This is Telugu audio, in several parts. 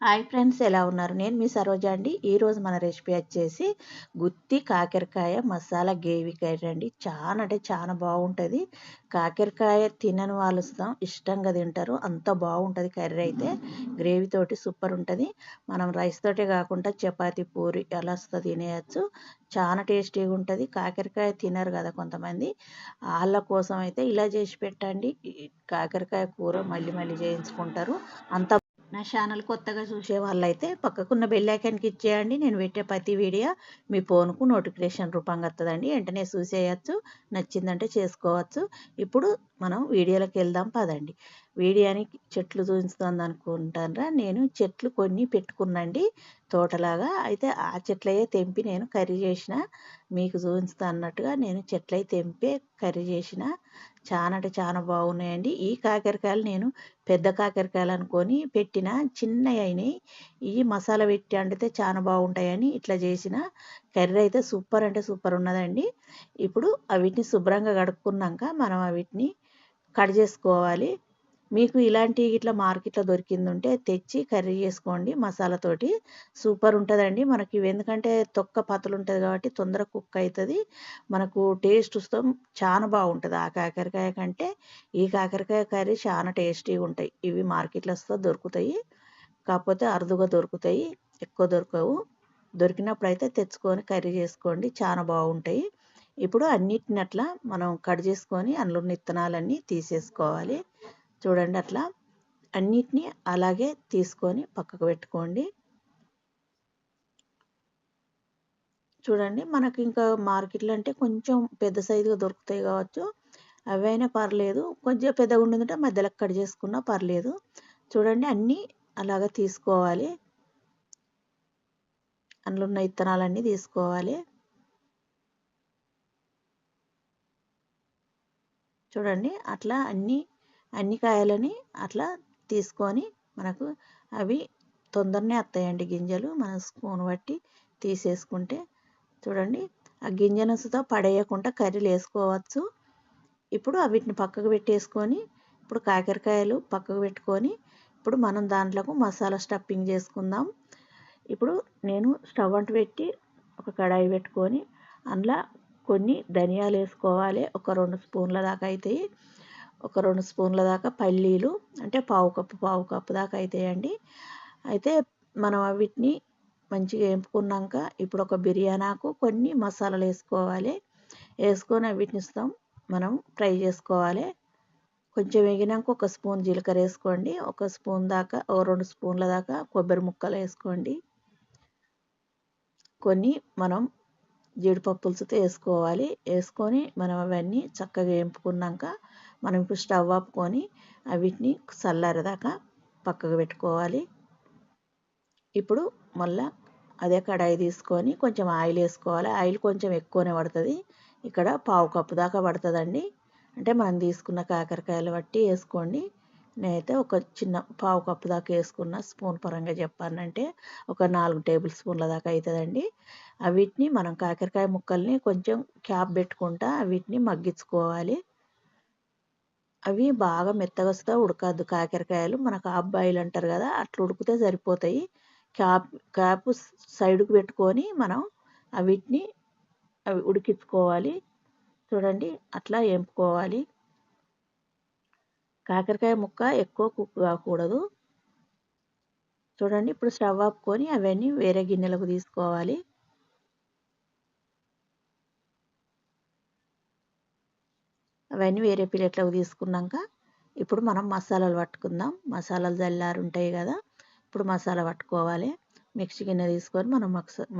హాయ్ ఫ్రెండ్స్ ఎలా ఉన్నారు? నేను మీ సరోజ అండి. ఈరోజు మన రెసిపీ వచ్చేసి గుత్తి కాకరకాయ మసాలా గేవి కర్రీ అండి. చాలా అంటే చాలా బాగుంటుంది. కాకరకాయ తినని వాళ్ళు ఇష్టంగా తింటారు. అంత బాగుంటుంది కర్రీ అయితే. గ్రేవీ తోటి సూపర్ ఉంటుంది. మనం రైస్ తోటే కాకుండా చపాతి పూరి అలా తినేయచ్చు. చాలా టేస్టీగా ఉంటుంది. కాకరకాయ తినరు కదా కొంతమంది. వాళ్ళ కోసం అయితే ఇలా చేసి పెట్టండి. కాకరకాయ కూర మళ్ళీ మళ్ళీ చేయించుకుంటారు. అంత నా ఛానల్ కొత్తగా చూసే వాళ్ళైతే పక్కకున్న బెల్ ఐకాన్కి ఇచ్చేయండి. నేను పెట్టే ప్రతి వీడియో మీ ఫోన్కు నోటిఫికేషన్ రూపంగా వస్తుందండి వెంటనే చూసేయచ్చు నచ్చిందంటే చేసుకోవచ్చు. ఇప్పుడు మనం వీడియోలోకి వెళ్దాం పదండి. వీడియోని చెట్లు చూపిస్తుంది అనుకుంటారా నేను చెట్లు కొన్ని పెట్టుకున్నండి తోటలాగా. అయితే ఆ చెట్లయ్యే తెంపి నేను కర్రీ చేసిన. మీకు చూపిస్తా అన్నట్టుగా నేను చెట్లయి తెంపే కర్రీ చేసిన. చాలా అంటే చాలా బాగున్నాయండి. ఈ కాకరకాయలు నేను పెద్ద కాకరకాయలు అనుకొని పెట్టిన చిన్నవి అయినాయి. ఈ మసాలా పెట్టి వండితే చాలా బాగుంటాయని ఇట్లా చేసిన. కర్రీ అయితే సూపర్ అంటే సూపర్ ఉన్నదండి. ఇప్పుడు అవిటిని శుభ్రంగా కడుక్కున్నాక మనం అవిటిని కట్ చేసుకోవాలి. మీకు ఇలాంటి ఇట్లా మార్కెట్లో దొరికింది ఉంటే తెచ్చి కర్రీ చేసుకోండి. మసాలాతోటి సూపర్ ఉంటుందండి. మనకి ఎందుకంటే తొక్క పతలు ఉంటుంది కాబట్టి తొందర కుక్ అవుతుంది మనకు టేస్ట్ వస్తాం. చాలా బాగుంటుంది. ఆ కాకరకాయ కంటే ఈ కాకరకాయ కర్రీ చాలా టేస్టీగా ఉంటాయి. ఇవి మార్కెట్లో వస్తే దొరుకుతాయి. కాకపోతే అరుదుగా దొరుకుతాయి. ఎక్కువ దొరకవు. దొరికినప్పుడు అయితే తెచ్చుకొని కర్రీ చేసుకోండి. చాలా బాగుంటాయి. ఇప్పుడు అన్నిటిని అట్లా మనం కట్ చేసుకొని అందులో విత్తనాలన్నీ తీసేసుకోవాలి. చూడండి అట్లా. అన్నిటినీ అలాగే తీసుకొని పక్కకు పెట్టుకోండి. చూడండి మనకి ఇంకా మార్కెట్లో అంటే కొంచెం పెద్ద సైజుగా దొరుకుతాయి కావచ్చు. అవైనా పర్లేదు. కొంచెం పెద్దగా ఉండిందంటే మధ్యలో కట్ చేసుకున్నా పర్లేదు. చూడండి అన్నీ అలాగ తీసుకోవాలి. అందులో ఉన్న విత్తనాలన్నీ తీసుకోవాలి. చూడండి. అట్లా అన్ని అన్ని కాయలని అట్లా తీసుకొని మనకు అవి తొందరనే వస్తాయండి గింజలు. మన స్పూన్ బట్టి తీసేసుకుంటే చూడండి. ఆ గింజనసుతో పడేయకుండా కర్రీలు వేసుకోవచ్చు. ఇప్పుడు వీటిని పక్కకు పెట్టేసుకొని ఇప్పుడు కాకరకాయలు పక్కకు పెట్టుకొని ఇప్పుడు మనం దాంట్లోకి మసాలా స్టఫింగ్ చేసుకుందాం. ఇప్పుడు నేను స్టవ్ అంటు పెట్టి ఒక కడాయి పెట్టుకొని అందులో కొన్ని ధనియాలు వేసుకోవాలి. ఒక రెండు స్పూన్ల దాకా అవుతాయి ఒక రెండు స్పూన్ల దాకా పల్లీలు అంటే పావు కప్పు పావు కప్పు దాకా అవుతాయండి అయితే మనం వీటిని మంచిగా వేపుకున్నాక ఇప్పుడు ఒక బిర్యానాకు కొన్ని మసాలాలు వేసుకోవాలి. వేసుకొని వీటిని ఇస్తాం. మనం ఫ్రై చేసుకోవాలి. కొంచెం వేగినాక ఒక స్పూన్ జీలకర్ర వేసుకోండి. ఒక స్పూన్ దాకా ఒక రెండు స్పూన్ల దాకా కొబ్బరి ముక్కలు వేసుకోండి. కొన్ని మనం జీడిపప్పులతో వేసుకోవాలి. వేసుకొని మనం అవన్నీ చక్కగా వేపుకున్నాక మనం ఇప్పుడు స్టవ్ ఆపుకొని వీటిని చల్లారేదాకా పక్కకు పెట్టుకోవాలి. ఇప్పుడు మళ్ళా అదే కడాయి తీసుకొని కొంచెం ఆయిల్ వేసుకోవాలి. ఆయిల్ కొంచెం ఎక్కువనే పడుతుంది. ఇక్కడ పావు కప్పు దాకా పడుతుందండి. అంటే మనం తీసుకున్న కాకరకాయలు బట్టి వేసుకోండి. నేనైతే ఒక చిన్న పావు కప్పు దాకా వేసుకున్న స్పూన్ పరంగా చెప్పానంటే ఒక నాలుగు టేబుల్ స్పూన్ల దాకా అవుతుందండి వీటిని మనం కాకరకాయ ముక్కల్ని కొంచెం క్యాప్ పెట్టుకుంటా వీటిని మగ్గించుకోవాలి. అవి బాగా మెత్తగా ఉడకద్దు కాకరకాయలు. మనకు అబ్బాయిలు అంటారు కదా అట్లా ఉడికితే సరిపోతాయి. క్యాప్ క్యాప్ సైడ్కి పెట్టుకొని మనం వీటిని అవి ఉడికించుకోవాలి. చూడండి అట్లా వేపుకోవాలి. కాకరకాయ ముక్క ఎక్కువ కుక్ కాకూడదు. చూడండి ఇప్పుడు స్టవ్ ఆపుకొని అవన్నీ వేరే గిన్నెలకు తీసుకోవాలి. అవన్నీ వేరే ప్లేట్లోకి తీసుకున్నాక ఇప్పుడు మనం మసాలాలు పట్టుకుందాం. మసాలాలు జల్లారు ఉంటాయి కదా ఇప్పుడు మసాలా పట్టుకోవాలి. మిక్సీ గిన్నె తీసుకొని మనం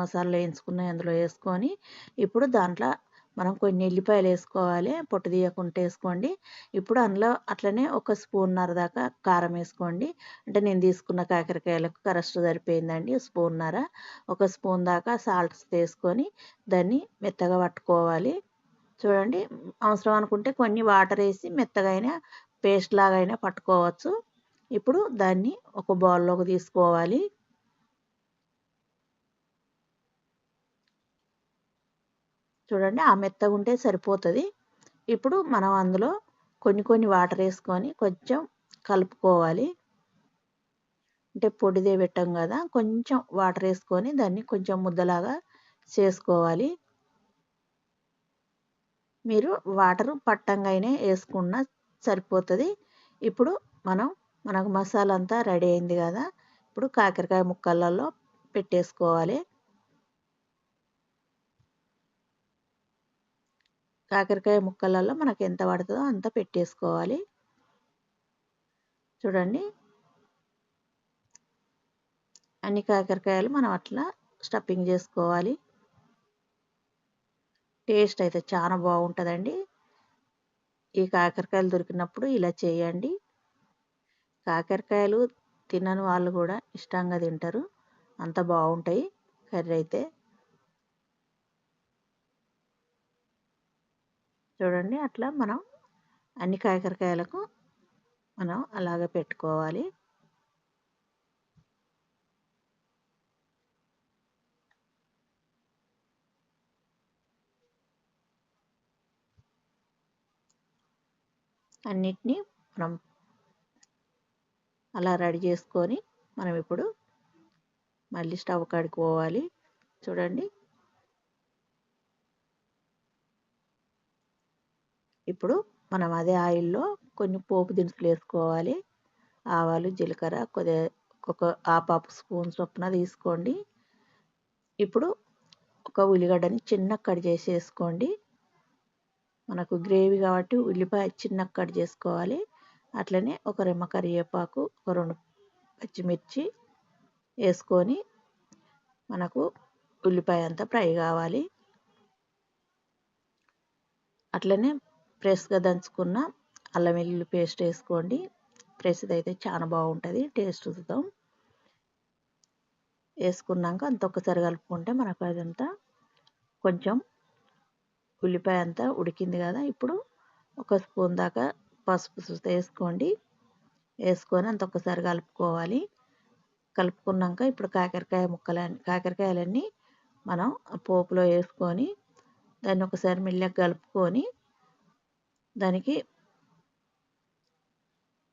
మసాలా వేయించుకున్నాయి అందులో వేసుకొని ఇప్పుడు దాంట్లో మనం కొన్ని ఎల్లిపాయలు వేసుకోవాలి పొట్టు తీయకుండా వేసుకోండి. ఇప్పుడు అందులో అట్లనే ఒక స్పూన్నర దాకా కారం వేసుకోండి. అంటే నేను తీసుకున్న కాకరకాయలకు కరెక్ట్ సరిపోయిందండి స్పూన్నర. ఒక స్పూన్ దాకా సాల్ట్ వేసుకొని దాన్ని మెత్తగా పట్టుకోవాలి. చూడండి అవసరం అనుకుంటే కొన్ని వాటర్ వేసి మెత్తగా అయినా పేస్ట్ లాగా అయినా పట్టుకోవచ్చు. ఇప్పుడు దాన్ని ఒక బౌల్లోకి తీసుకోవాలి. చూడండి ఆ మెత్తగా ఉంటే సరిపోతుంది. ఇప్పుడు మనం అందులో కొన్ని కొన్ని వాటర్ వేసుకొని కొంచెం కలుపుకోవాలి. అంటే పొడిదే పెట్టాం కదా కొంచెం వాటర్ వేసుకొని దాన్ని కొంచెం ముద్దలాగా చేసుకోవాలి. మీరు వాటర్ పట్టంగానే వేసుకున్న సరిపోతుంది. ఇప్పుడు మనం మనకు మసాలా అంతా రెడీ అయింది కదా ఇప్పుడు కాకరకాయ ముక్కలలో పెట్టేసుకోవాలి. కాకరకాయ ముక్కలలో మనకు ఎంత పడుతుందో అంత పెట్టేసుకోవాలి. చూడండి. అన్ని కాకరకాయలు మనం అట్లా స్టఫింగ్ చేసుకోవాలి. టేస్ట్ అయితే చాలా బాగుంటుందండి. ఈ కాకరకాయలు దొరికినప్పుడు ఇలా చేయండి. కాకరకాయలు తినని వాళ్ళు కూడా ఇష్టంగా తింటారు. అంత బాగుంటాయి కర్రీ అయితే. చూడండి. అట్లా మనం అన్ని కాకరకాయలకు మనం అలాగ పెట్టుకోవాలి. అన్నిటినీ మనం అలా రెడీ చేసుకొని మనం ఇప్పుడు మళ్ళీ స్టవ్ కాడికి పోవాలి చూడండి. ఇప్పుడు మనం అదే ఆయిల్లో కొన్ని పోపు దినుసులు వేసుకోవాలి. ఆవాలు జీలకర్ర కొద్దిగా ఒక ఆపాపు స్పూన్ చొప్పున తీసుకోండి. ఇప్పుడు ఒక ఉల్లిగడ్డని చిన్న కట్ చేసి వేసుకోండి మనకు గ్రేవీ కాబట్టి ఉల్లిపాయ చిన్న కట్ చేసుకోవాలి. అట్లనే ఒక రెమ్మ కరివేపాకు ఒక రెండు పచ్చిమిర్చి వేసుకొని మనకు ఉల్లిపాయ అంతా ఫ్రై కావాలి. అట్లనే ఫ్రెష్గా దంచుకున్న అల్లం వెల్లుల్లి పేస్ట్ వేసుకోండి. ఫ్రెష్ది అయితే చాలా బాగుంటుంది. టేస్ట్ చూద్దాం. వేసుకున్నాక అంత ఒక్కసారి కలుపుకుంటే మనకు అదంతా కొంచెం ఉల్లిపాయ అంతా ఉడికింది కదా. ఇప్పుడు ఒక స్పూన్ దాకా పసుపు వేసుకోండి. వేసుకొని అంత ఒక్కసారి కలుపుకోవాలి. కలుపుకున్నాక ఇప్పుడు కాకరకాయ ముక్కలు కాకరకాయలన్నీ మనం పోపులో వేసుకొని దాన్ని ఒకసారి మెల్లగా కలుపుకొని దానికి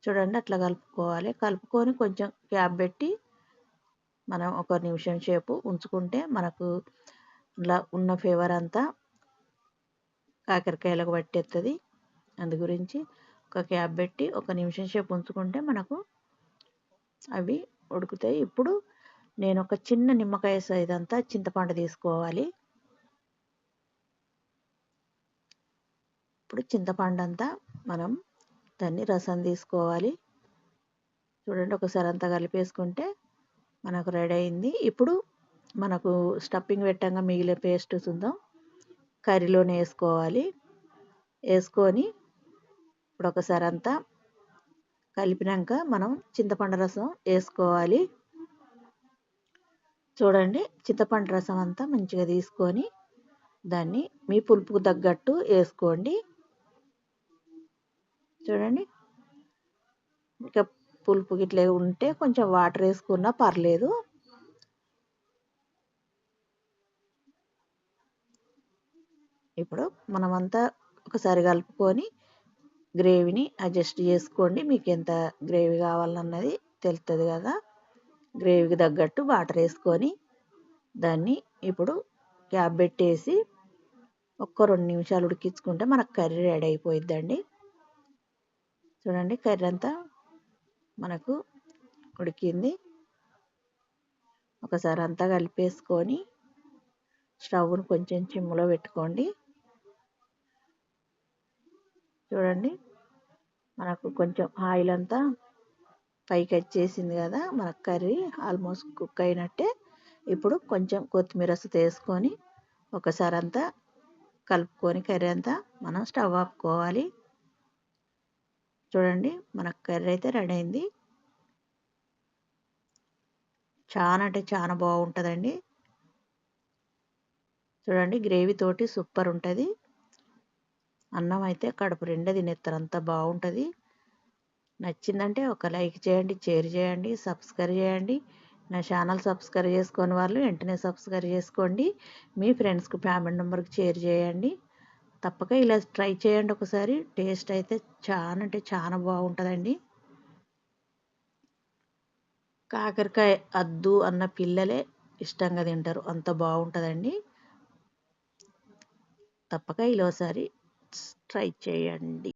చూడండి అట్లా కలుపుకోవాలి. కలుపుకొని కొంచెం క్యాప్ పెట్టి మనం ఒక నిమిషం సేపు ఉంచుకుంటే మనకు ఇలా ఉన్న ఫ్లేవర్ అంతా కాకరకాయలకు పట్టేస్తుంది అందు గురించి ఒక క్యాప్ పెట్టి ఒక నిమిషం సేపు ఉంచుకుంటే మనకు అవి ఉడుకుతాయి. ఇప్పుడు నేను ఒక చిన్న నిమ్మకాయ సైజ్ అంతా చింతపండు తీసుకోవాలి. ఇప్పుడు చింతపండు అంతా మనం దాన్ని రసం తీసుకోవాలి. చూడండి ఒకసారి అంతా కలిపేసుకుంటే మనకు రెడీ అయింది. ఇప్పుడు మనకు స్టఫింగ్ పెట్టంగా మిగిలిన పేస్ట్ చూద్దాం. కర్రీలోనే వేసుకోవాలి. వేసుకొని ఇప్పుడు ఒకసారి అంతా కలిపినాక మనం చింతపండు రసం వేసుకోవాలి. చూడండి చింతపండు రసం అంతా మంచిగా తీసుకొని దాన్ని మీ పులుపుకు తగ్గట్టు వేసుకోండి. చూడండి. ఇంకా పులుపు గిట్లే ఉంటే కొంచెం వాటర్ వేసుకున్నా పర్లేదు. ఇప్పుడు మనమంతా ఒకసారి కలుపుకొని గ్రేవీని అడ్జస్ట్ చేసుకోండి. మీకు ఎంత గ్రేవీ కావాలన్నది తెలుస్తుంది కదా. గ్రేవీకి తగ్గట్టు వాటర్ వేసుకొని దాన్ని ఇప్పుడు క్యాప్ పెట్టేసి ఒక్క రెండు నిమిషాలు ఉడికించుకుంటే మనకు కర్రీ రెడీ అయిపోయిద్దండి. చూడండి కర్రీ అంతా మనకు ఉడికింది. ఒకసారి అంతా కలిపేసుకొని స్టవ్ను కొంచెం చిమ్ములో పెట్టుకోండి. చూడండి మనకు కొంచెం ఆయిల్ అంతా పైకి వచ్చేసింది కదా మన కర్రీ ఆల్మోస్ట్ కుక్ అయినట్టే. ఇప్పుడు కొంచెం కొత్తిమీర వేసుకొని ఒకసారి అంతా కలుపుకొని కర్రీ అంతా మనం స్టవ్ ఆపుకోవాలి. చూడండి మన కర్రీ అయితే రెడీ అయింది. చాలా అంటే చాలా బాగుంటుందండి. చూడండి గ్రేవీ తోటి సూపర్ ఉంటుంది. అన్నం అయితే కడుపు రెండే తినేస్తారు అంత బాగుంటుంది. నచ్చిందంటే ఒక లైక్ చేయండి షేర్ చేయండి సబ్స్క్రైబ్ చేయండి. నా ఛానల్ సబ్స్క్రైబ్ చేసుకోని వాళ్ళు వెంటనే సబ్స్క్రైబ్ చేసుకోండి. మీ ఫ్రెండ్స్కి ఫ్యామిలీ మెంబర్కి షేర్ చేయండి. తప్పక ఇలా ట్రై చేయండి ఒకసారి. టేస్ట్ అయితే చాలా అంటే చాలా బాగుంటుందండి. కాకరకాయ అద్దు అన్న పిల్లలే ఇష్టంగా తింటారు. అంత బాగుంటుందండి. తప్పక ఈలోసారి ట్రై చేయండి.